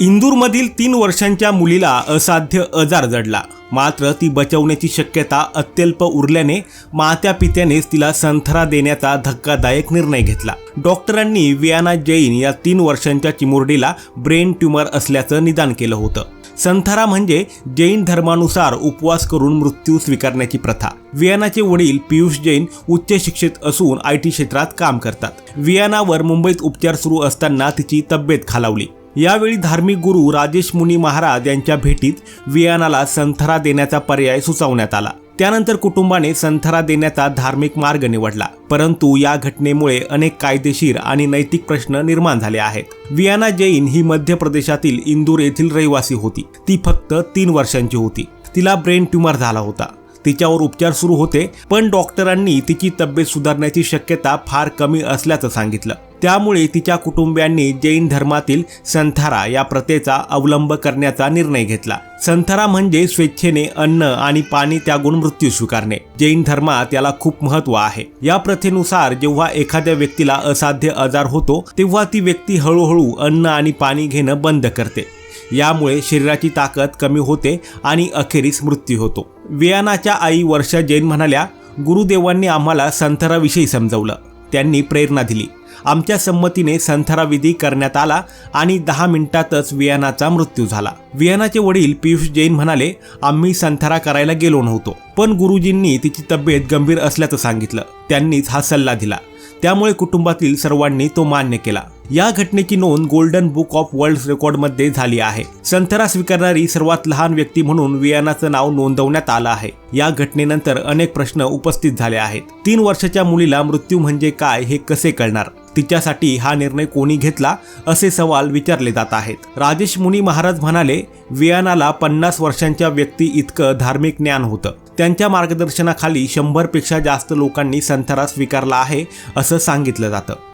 इंदूरमधील तीन वर्षांच्या मुलीला असाध्य आजार जडला. मात्र ती बचवण्याची शक्यता अत्यल्प उरल्याने मात्या पित्यानेच तिला संथरा देण्याचा धक्कादायक निर्णय घेतला. डॉक्टरांनी वियाना जैन या तीन वर्षांच्या चिमुरडीला ब्रेन ट्युमर असल्याचं निदान केलं होतं. संथारा म्हणजे जैन धर्मानुसार उपवास करून मृत्यू स्वीकारण्याची प्रथा. वियानाचे वडील पियुष जैन उच्च शिक्षित असून आय टी क्षेत्रात काम करतात. वियानावर मुंबईत उपचार सुरू असताना तिची तब्येत खालावली. यावेळी धार्मिक गुरु राजेश मुनी महाराज यांच्या भेटीत वियानाला संथरा देण्याचा पर्याय सुचवण्यात आला. त्यानंतर कुटुंबाने संथरा देण्याचा धार्मिक मार्ग निवडला. परंतु या घटनेमुळे अनेक कायदेशीर आणि नैतिक प्रश्न निर्माण झाले आहेत. वियाना जैन ही मध्य प्रदेशातील इंदूर येथील रहिवासी होती. ती फक्त तीन वर्षांची होती. तिला ब्रेन ट्यूमर झाला होता. तिच्यावर उपचार सुरू होते पण डॉक्टरांनी तिची तब्येत सुधारण्याची शक्यता फार कमी असल्याचं सांगितलं. त्यामुळे तिच्या कुटुंबियांनी जैन धर्मातील संथारा या प्रथेचा अवलंब करण्याचा निर्णय घेतला. संथारा म्हणजे स्वेच्छेने अन्न आणि पाणी त्यागून मृत्यू स्वीकारणे. जैन धर्मात याला खूप महत्त्व आहे. या प्रथेनुसार जेव्हा एखाद्या व्यक्तीला असाध्य आजार होतो तेव्हा ती व्यक्ती हळूहळू अन्न आणि पाणी घेणं बंद करते. यामुळे शरीराची ताकद कमी होते आणि अखेरीस मृत्यू होतो. वियानाच्या आई वर्षा जैन म्हणाल्या गुरुदेवांनी आम्हाला संथराविषयी समजवलं. त्यांनी प्रेरणा दिली. आमच्या संमतीने संथराविधी करण्यात आला आणि दहा मिनिटातच वियानाचा मृत्यू झाला. वियानाचे वडील पियुष जैन म्हणाले आम्ही संथरा करायला गेलो नव्हतो. पण गुरुजींनी तिची तब्येत गंभीर असल्याचं सांगितलं. त्यांनीच हा सल्ला दिला. त्यामुळे कुटुंबातील सर्वांनी तो मान्य केला. या घटनेची नोंद गोल्डन बुक ऑफ वर्ल्ड रेकॉर्डमध्ये झाली आहे. संथरा स्वीकारणारी सर्वात लहान व्यक्ती म्हणून वियानाचं नाव नोंदवण्यात आलं आहे. या घटनेनंतर अनेक प्रश्न उपस्थित झाले आहेत. तीन वर्षाच्या मुलीला मृत्यू म्हणजे काय हे कसे कळणार? तिच्यासाठी हा निर्णय कोणी घेतला? असे सवाल विचारले जात आहेत. राजेश मुनी महाराज म्हणाले वियानाला पन्नास वर्षांच्या व्यक्ती इतकं धार्मिक ज्ञान होतं. त्यांच्या मार्गदर्शनाखाली शंभरपेक्षा जास्त लोकांनी संथारा स्वीकारला आहे असं सांगितलं जातं.